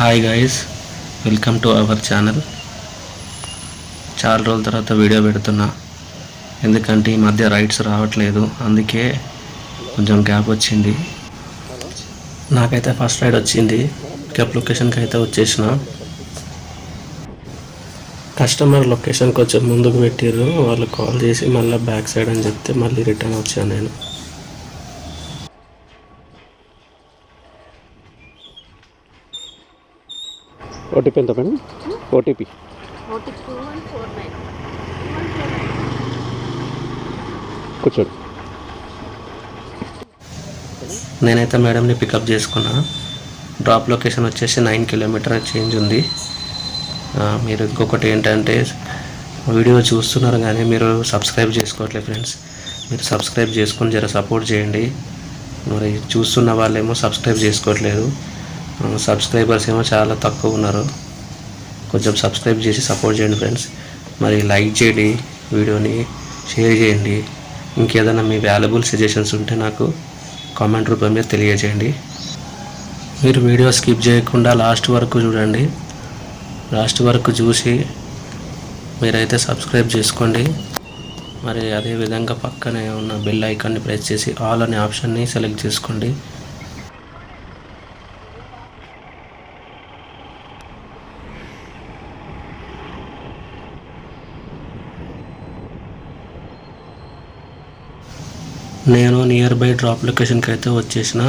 Hi guys welcome to our channel చాలా రోజుల తర్వాత వీడియో పెడుతున్నా. ఎందుకంటే ఈ మధ్య రైట్స్ రావట్లేదు. అందుకే కొంచెం గ్యాప్ వచ్చింది. నాకైతే ఫస్ట్ రైడ్ వచ్చింది. పికప్ లొకేషన్కి అయితే వచ్చేసిన. కస్టమర్ లొకేషన్ కొంచెం ముందుకు పెట్టిర్రు. వాళ్ళు కాల్ చేసి మళ్ళీ బ్యాక్ సైడ్ అని చెప్తే మళ్ళీ రిటర్న్ వచ్చాను నేను. ఓటీపీ ఎంత మేడం? ఓటీపీ. కూర్చోండి. నేనైతే మేడంని పికప్ చేసుకున్నా. డ్రాప్ లొకేషన్ వచ్చేసి నైన్ కిలోమీటర్ చేంజ్ ఉంది. మీరు ఇంకొకటి ఏంటంటే వీడియో చూస్తున్నారు కానీ మీరు సబ్స్క్రైబ్ చేసుకోవట్లేదు ఫ్రెండ్స్. మీరు సబ్స్క్రైబ్ చేసుకొని జర సపోర్ట్ చేయండి. మరి చూస్తున్న వాళ్ళేమో సబ్స్క్రైబ్ చేసుకోవట్లేదు. సబ్స్క్రైబర్స్ ఏమో చాలా తక్కువ ఉన్నారు. కొంచెం సబ్స్క్రైబ్ చేసి సపోర్ట్ చేయండి ఫ్రెండ్స్ మరి లైక్ చేయండి వీడియోని షేర్ చేయండి. ఇంకేదైనా మీ వాల్యుబుల్ సజెషన్స్ ఉంటే నాకు కామెంట్ రూపంలో తెలియజేయండి. మీరు వీడియో స్కిప్ చేయకుండా లాస్ట్ వరకు చూడండి. లాస్ట్ వరకు చూసి మీరైతే సబ్స్క్రైబ్ చేసుకోండి. మరి అదే విధంగా పక్కనే ఉన్న బెల్ ఐకాన్ని ప్రెస్ చేసి ఆల్ అనే ఆప్షన్ని సెలెక్ట్ చేసుకోండి. నేను నియర్ బై డ్రాప్ లొకేషన్కి అయితే వచ్చేసిన.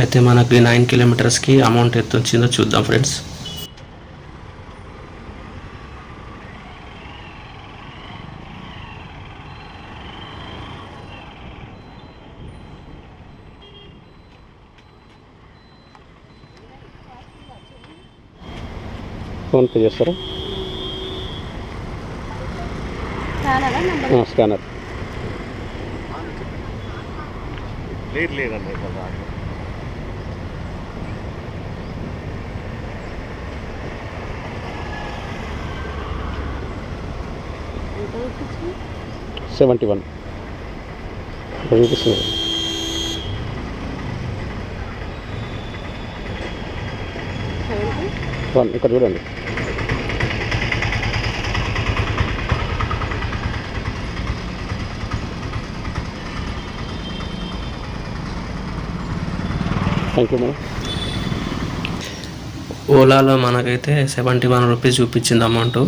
అయితే మనకి నైన్ కిలోమీటర్స్కి అమౌంట్ ఎంత వచ్చిందో చూద్దాం ఫ్రెండ్స్ ఫోన్పే చేస్తారా? స్కానరా నెంబర్ స్కానర్ లేదు లేదండి చూపించింది సెవెంటీ వన్. ఇక్కడ చూపిస్తుంది వన్ ఇక్కడ చూడండి. థ్యాంక్ యూ మేడం ఓలాలో మనకైతే సెవెంటీ వన్ రూపీస్ చూపించింది అమౌంట్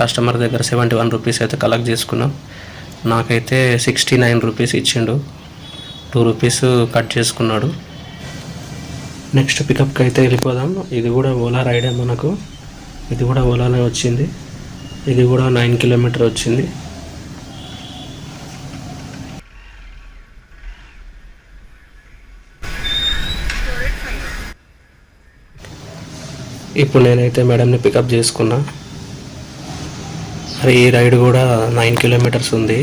కస్టమర్ దగ్గర సెవెంటీ వన్ రూపీస్ అయితే కలెక్ట్ చేసుకున్నాం. నాకైతే సిక్స్టీ నైన్ రూపీస్ ఇచ్చిండు. టూ రూపీస్ కట్ చేసుకున్నాడు. నెక్స్ట్ పికప్కి అయితే వెళ్ళిపోదాం. ఇది కూడా ఓలా రైడే మనకు. ఇది కూడా ఓలానే వచ్చింది. ఇది కూడా నైన్ కిలోమీటర్ వచ్చింది. ఇప్పుడు నేనైతే మేడంని పికప్ చేసుకున్నా. మరి ఈ రైడ్ కూడా నైన్ కిలోమీటర్స్ ఉంది.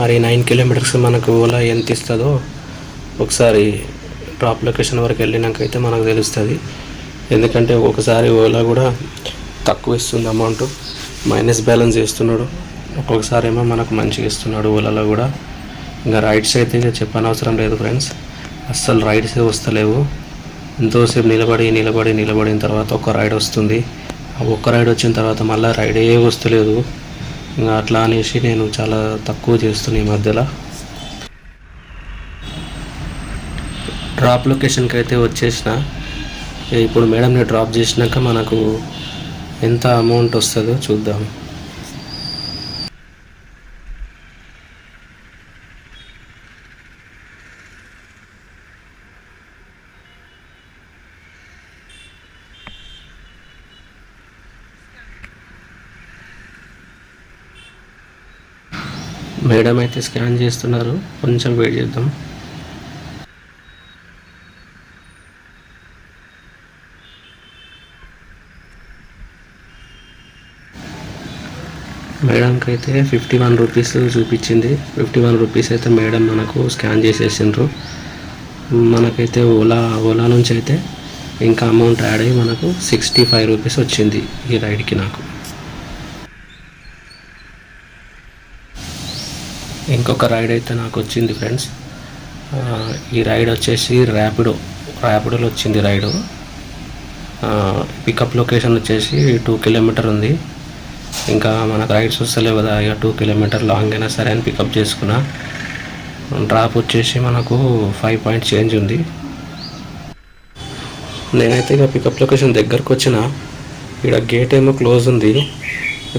మరి నైన్ కిలోమీటర్స్ మనకు ఓలా ఎంత ఇస్తుందో ఒకసారి డ్రాప్ లొకేషన్ వరకు వెళ్ళినాకైతే మనకు తెలుస్తుంది. ఎందుకంటే ఒక్కొక్కసారి ఓలా కూడా తక్కువ ఇస్తుంది అమౌంట్ మైనస్ బ్యాలెన్స్ చేస్తున్నాడు. ఒక్కొక్కసారి ఏమో మనకు మంచిగా ఇస్తున్నాడు ఓలాలో కూడా. ఇంకా రైడ్స్ అయితే ఇంకా చెప్పనవసరం లేదు ఫ్రెండ్స్ అస్సలు రైడ్స్ వస్తలేవు. ఎంతోసేపు నిలబడి నిలబడి నిలబడిన తర్వాత ఒక రైడ్ వస్తుంది. ఆ ఒక్క రైడ్ వచ్చిన తర్వాత మళ్ళీ రైడే వస్తలేదు. ఇంకా అట్లా అనేసి నేను చాలా తక్కువ చేస్తున్నా ఈ మధ్యలో. డ్రాప్ లొకేషన్కి అయితే వచ్చేసిన. ఇప్పుడు మేడంని డ్రాప్ చేసినాక మనకు ఎంత అమౌంట్ వస్తుందో చూద్దాం. మేడం అయితే స్కాన్ చేస్తున్నారు. కొంచెం వెయిట్ చేద్దాం. మేడంకి అయితే ఫిఫ్టీ వన్ రూపీస్ చూపించింది. ఫిఫ్టీ వన్ రూపీస్ అయితే మేడం మనకు స్కాన్ చేసేసిండ్రు. మనకైతే ఓలా ఓలా నుంచి అయితే ఇంకా అమౌంట్ యాడ్ అయ్యి మనకు సిక్స్టీ ఫైవ్ రూపీస్ వచ్చింది ఈ రైడ్కి నాకు. ఇంకొక రైడ్ అయితే నాకు వచ్చింది ఫ్రెండ్స్ ఈ రైడ్ వచ్చేసి ర్యాపిడో ర్యాపిడోలో వచ్చింది రైడు పికప్ లొకేషన్ వచ్చేసి టూ కిలోమీటర్ ఉంది. ఇంకా మనకు రైడ్స్ వస్తలేవు కదా ఇక టూ కిలోమీటర్ లాంగ్ అయినా సరే అని పికప్ చేసుకున్నా. డ్రాప్ వచ్చేసి మనకు ఫైవ్ పాయింట్ చేంజ్ ఉంది. నేనైతే ఇక పికప్ లొకేషన్ దగ్గరకు వచ్చిన. ఇక్కడ గేట్ ఏమో క్లోజ్ ఉంది.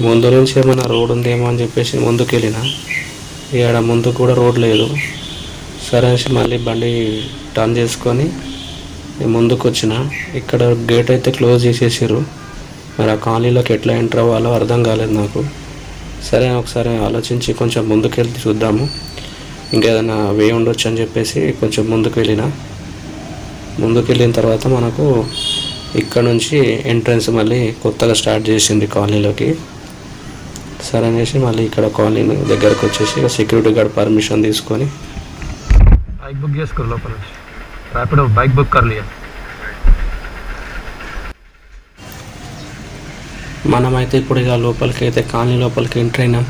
ముందు నుంచి ఏమైనా రోడ్ ఉందేమో అని చెప్పేసి ముందుకు వెళ్ళిన ఇక్కడ ముందు కూడా రోడ్ లేదు. సరే అనేసి మళ్ళీ బండి టర్న్ చేసుకొని ముందుకు వచ్చిన. ఇక్కడ గేట్ అయితే క్లోజ్ చేసేసారు మరి ఆ కాలనీలోకి ఎట్లా ఎంటర్ అవ్వాలో అర్థం కాలేదు నాకు. సరే ఒకసారి ఆలోచించి కొంచెం ముందుకు వెళ్ళి చూద్దాము. ఇంకేదైనా వే ఉండొచ్చు అని చెప్పేసి కొంచెం ముందుకు వెళ్ళిన. ముందుకు వెళ్ళిన తర్వాత మనకు ఇక్కడ నుంచి ఎంట్రన్స్ మళ్ళీ కొత్తగా స్టార్ట్ చేసింది కాలనీలోకి. సరే అనేసి మళ్ళీ ఇక్కడ కాలనీ దగ్గరకు వచ్చేసి సెక్యూరిటీ గార్డ్ పర్మిషన్ తీసుకొని బైక్ బుక్ చేసుకోరు లోపల ర్యాపిడ్ బైక్ బుక్ కర్లీ. మనమైతే ఇప్పుడు ఇక లోపలికి అయితే కాలనీ లోపలికి ఎంటర్ అయినాం.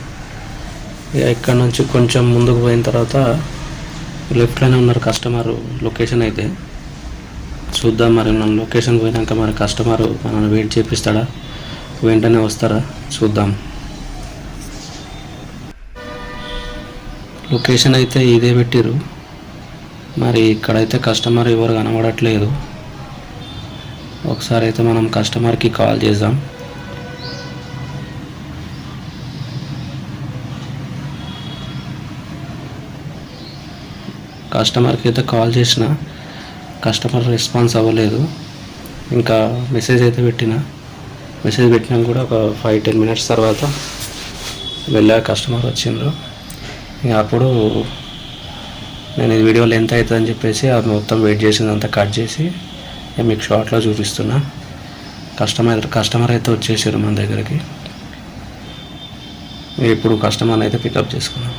ఇక ఇక్కడ నుంచి కొంచెం ముందుకు పోయిన తర్వాత లెఫ్ట్లోనే ఉన్నారు కస్టమర్ లొకేషన్ అయితే. చూద్దాం మరి మనం లొకేషన్ పోయినాక మరి కస్టమర్ మనల్ని వెయిట్ చేపిస్తాడా? వెంటనే వస్తారా? చూద్దాం. లొకేషన్ అయితే ఇదే పెట్టిరు మరి ఇక్కడైతే కస్టమర్ ఎవరు కనబడట్లేదు. ఒకసారి అయితే మనం కస్టమర్కి కాల్ చేద్దాం. కస్టమర్కి అయితే కాల్ చేసిన. కస్టమర్ రెస్పాన్స్ అవ్వలేదు. ఇంకా మెసేజ్ అయితే పెట్టిన. మెసేజ్ పెట్టినాక కూడా ఒక ఫైవ్ టెన్ మినిట్స్ తర్వాత వెళ్ళా కస్టమర్ వచ్చిండ్రు. అప్పుడు నేను ఈ వీడియో లెంత్ అవుతుందని చెప్పేసి అది మొత్తం వెయిట్ చేసిందంతా కట్ చేసి నేను మీకు షార్ట్లో చూపిస్తున్నా. కస్టమర్ కస్టమర్ అయితే వచ్చేసారు మన దగ్గరికి. ఇప్పుడు కస్టమర్ని అయితే పికప్ చేసుకున్నాం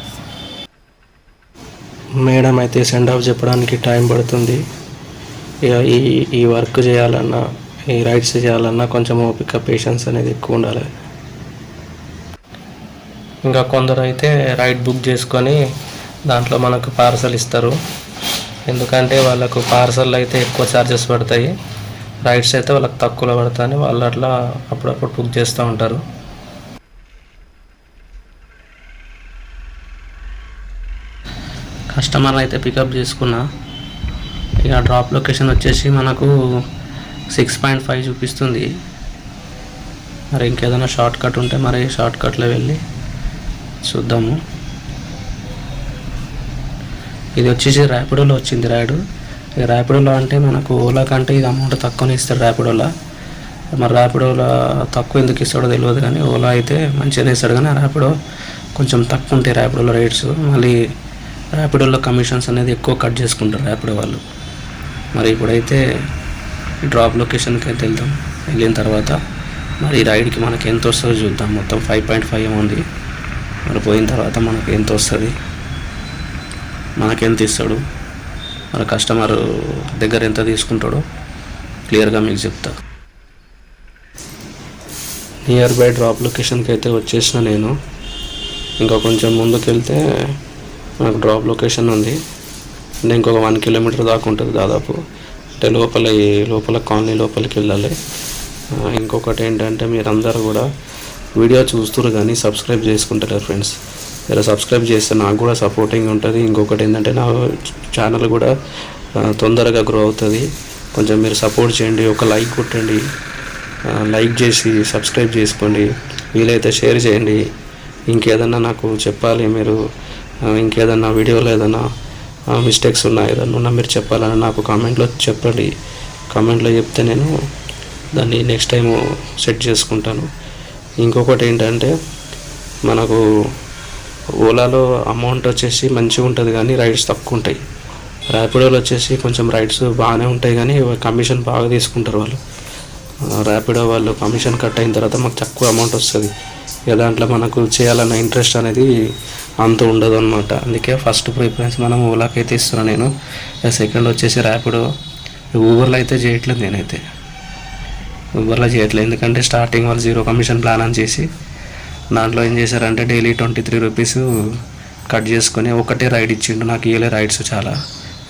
మేడం అయితే సెండ్ ఆఫ్ చెప్పడానికి టైం పడుతుంది. ఇక ఈ ఈ వర్క్ చేయాలన్నా ఈ రైడ్స్ చేయాలన్నా కొంచెం ఓపిక పేషెన్స్ అనేది ఎక్కువ ఉండాలి. ఇంకా కొందరు అయితే రైడ్ బుక్ చేసుకొని దాంట్లో మనకు పార్సల్ ఇస్తారు. ఎందుకంటే వాళ్ళకు పార్సల్ అయితే ఎక్కువ ఛార్జెస్ పడతాయి. రైడ్స్ అయితే వాళ్ళకి తక్కువలో పడతాయని వాళ్ళు అట్లా అప్పుడప్పుడు బుక్ చేస్తూ ఉంటారు. కస్టమర్ అయితే పికప్ చేసుకున్నా. ఇక డ్రాప్ లొకేషన్ వచ్చేసి మనకు సిక్స్ పాయింట్ ఫైవ్ చూపిస్తుంది. మరి ఇంకేదైనా షార్ట్ కట్ ఉంటే మరి షార్ట్ కట్లో వెళ్ళి చూద్దాము. ఇది వచ్చేసి ర్యాపిడోలో వచ్చింది రైడ్ ఇక ర్యాపిడోలో అంటే మనకు ఓలా కంటే ఇది అమౌంట్ తక్కువనే ఇస్తాడు ర్యాపిడోలో మరి ర్యాపిడోలో తక్కువ ఎందుకు ఇస్తాడో తెలియదు కానీ ఓలా అయితే మంచిగానే ఇస్తాడు కానీ ర్యాపిడో కొంచెం తక్కువ ఉంటాయి ర్యాపిడోలో రేట్స్ మళ్ళీ ర్యాపిడోలో కమిషన్స్ అనేది ఎక్కువ కట్ చేసుకుంటారు ర్యాపిడో వాళ్ళు. మరి ఇప్పుడైతే డ్రాప్ లొకేషన్కి అయితే వెళ్దాం. వెళ్ళిన తర్వాత మరి ఈ రైడ్కి మనకి ఎంత వస్తుందో చూద్దాం. మొత్తం ఫైవ్ పాయింట్ ఫైవ్ ఉంది. మరి పోయిన తర్వాత మనకి ఎంత వస్తుంది? మనకెంత ఇస్తాడు? మన కస్టమర్ దగ్గర ఎంత తీసుకుంటాడో క్లియర్గా మీకు చెప్తా. నియర్ బై డ్రాప్ లొకేషన్కి అయితే వచ్చేసిన నేను. ఇంకా కొంచెం ముందుకు వెళ్తే డ్రాప్ లొకేషన్ ఉంది. అంటే ఇంకొక వన్ కిలోమీటర్ దాకా ఉంటుంది దాదాపు. అంటే లోపల లోపల కాలనీ లోపలికి వెళ్ళాలి. ఇంకొకటి ఏంటంటే మీరందరూ కూడా వీడియో చూస్తున్నారు కానీ సబ్స్క్రైబ్ చేసుకుంటారు ఫ్రెండ్స్. ఇలా సబ్స్క్రైబ్ చేస్తే నాకు కూడా సపోర్టింగ్ ఉంటుంది. ఇంకొకటి ఏంటంటే నా ఛానల్ కూడా తొందరగా గ్రో అవుతుంది. కొంచెం మీరు సపోర్ట్ చేయండి. ఒక లైక్ కొట్టండి. లైక్ చేసి సబ్స్క్రైబ్ చేసుకోండి. వీలైతే షేర్ చేయండి. ఇంకేదన్నా నాకు చెప్పాలి మీరు ఇంకేదన్నా వీడియోలో ఏదన్నా మిస్టేక్స్ ఉన్నా ఏదన్నా ఉన్నా మీరు చెప్పాలని నాకు కామెంట్లో చెప్పండి. కామెంట్లో చెప్తే నేను దాన్ని నెక్స్ట్ టైం సెట్ చేసుకుంటాను. ఇంకొకటి ఏంటంటే మనకు ఓలాలో అమౌంట్ వచ్చేసి మంచిగా ఉంటుంది కానీ రైడ్స్ తక్కువ ఉంటాయి. ర్యాపిడోలో వచ్చేసి కొంచెం రైడ్స్ బాగానే ఉంటాయి కానీ కమిషన్ బాగా తీసుకుంటారు వాళ్ళు. ర్యాపిడో వాళ్ళు కమిషన్ కట్ అయిన తర్వాత మాకు తక్కువ అమౌంట్ వస్తుంది. ఇక దాంట్లో మనకు చేయాలన్న ఇంట్రెస్ట్ అనేది అంత ఉండదు అనమాట అందుకే ఫస్ట్ ప్రిఫరెన్స్ మనం ఓలాకి అయితే ఇస్తున్నాను నేను సెకండ్ వచ్చేసి ర్యాపిడో ఊబర్లో అయితే చేయట్లేదు నేనైతే. ఊబర్లో చేయట్లేదు ఎందుకంటే స్టార్టింగ్ వాళ్ళు జీరో కమిషన్ ప్లాన్ అని చేసి దాంట్లో ఏం చేశారంటే daily twenty three rupees cut చేసుకొని ఒకటే రైడ్ ఇచ్చిండు. నాకు ఇవ్వలే రైడ్స్ చాలా.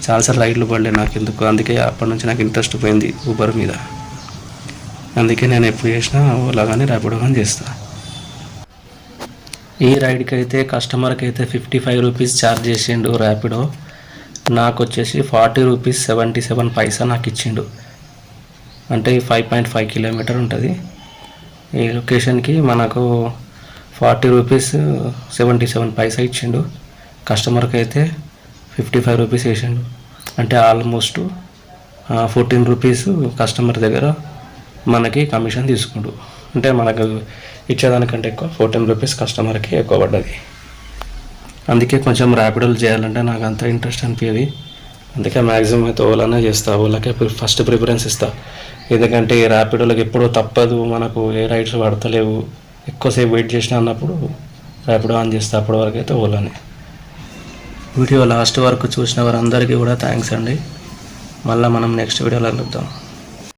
చాలాసార్లు రైడ్లు పడలేదు నాకు ఎందుకు? అందుకే అప్పటి నుంచి నాకు ఇంట్రెస్ట్ పోయింది ఊబర్ మీద. అందుకే నేను ఎప్పుడు చేసినా ఓలా కానీ ర్యాపిడో కానీ చేస్తాను ఈ రైడ్కి అయితే కస్టమర్కి అయితే ఫిఫ్టీ ఫైవ్ రూపీస్ ఛార్జ్ చేసిండు ర్యాపిడో నాకు వచ్చేసి forty rupees seventy seven paisa నాకు ఇచ్చిండు. అంటే ఫైవ్ పాయింట్ ఫైవ్ కిలోమీటర్ ఉంటుంది. ఈ లొకేషన్కి మనకు forty rupees seventy seven paisa ఇచ్చిండు కస్టమర్కి అయితే ఫిఫ్టీ ఫైవ్ రూపీస్ వేసిండు. అంటే ఆల్మోస్ట్ ఫోర్టీన్ రూపీస్ కస్టమర్ దగ్గర మనకి కమిషన్ తీసుకుండు. అంటే మనకు ఇచ్చేదానికంటే ఎక్కువ ఫోర్టీన్ రూపీస్ కస్టమర్కి ఎక్కువ పడ్డది. అందుకే కొంచెం ర్యాపిడోలు చేయాలంటే నాకు అంత ఇంట్రెస్ట్ అనిపించేది అందుకే మ్యాక్సిమం అయితే ఓలానే చేస్తా ఓలాకే ఫస్ట్ ప్రిఫరెన్స్ ఇస్తా. ఎందుకంటే ఈ ర్యాపిడోలకు ఎప్పుడూ తప్పదు మనకు ఏ రైడ్స్ పడతలేవు. ఎక్కువసేపు వెయిట్ చేసినా అన్నప్పుడు ర్యాపిడో ఆన్ చేస్తా అప్పటి వరకు అయితే ఓలానే. వీడియో లాస్ట్ వరకు చూసిన వారందరికీ కూడా థ్యాంక్స్ అండి. మళ్ళీ మనం నెక్స్ట్ వీడియోలో కలుద్దాం.